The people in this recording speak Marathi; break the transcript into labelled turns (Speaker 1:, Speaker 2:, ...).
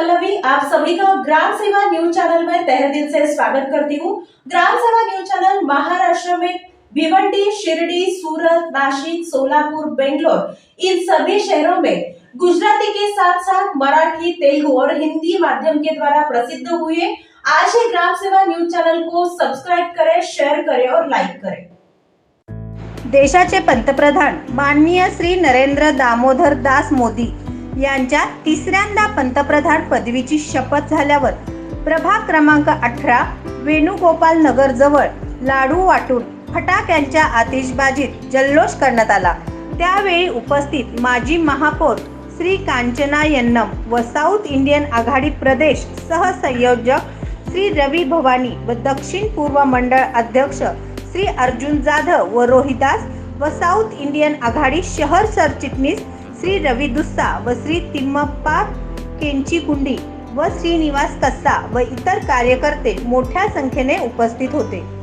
Speaker 1: पल्लवी आप सभी का ग्राम सेवा न्यूज चैनल में तहे दिल से स्वागत करती हूँ। ग्राम सेवा न्यूज चैनल महाराष्ट्र में भिवंडी शिरडी सूरत नासिक सोलापुर बेंगलोर इन सभी शहरों में गुजराती के साथ साथ मराठी तेलुगु और हिंदी माध्यम के द्वारा प्रसिद्ध हुए आज ही ग्राम सेवा न्यूज चैनल को सब्सक्राइब करें शेयर करें और लाइक करें।
Speaker 2: देशाचे पंतप्रधान माननीय श्री नरेंद्र दामोदर दास मोदी यांच्या तिसऱ्यांदा पंतप्रधान पदवीची शपथ झाल्यावर प्रभाग क्रमांक अठरा वेणुगोपाल नगर जवळ लाडू वाटून फटाक्यांच्या आतिषबाजीत जल्लोष करण्यात आला. त्यावेळी उपस्थित माजी महापौर श्री कांचना यन्नम व साऊथ इंडियन आघाडी प्रदेश सहसंयोजक श्री रवी भवानी व दक्षिण पूर्व मंडळ अध्यक्ष श्री अर्जुन जाधव व रोहिदास व साऊथ इंडियन आघाडी शहर सरचिटणीस श्री रवी दुस्सा व श्री तिम्मप्पा केंचीकुंडी व श्रीनिवास कस्सा व इतर कार्यकर्ते मोठ्या संख्येने उपस्थित होते.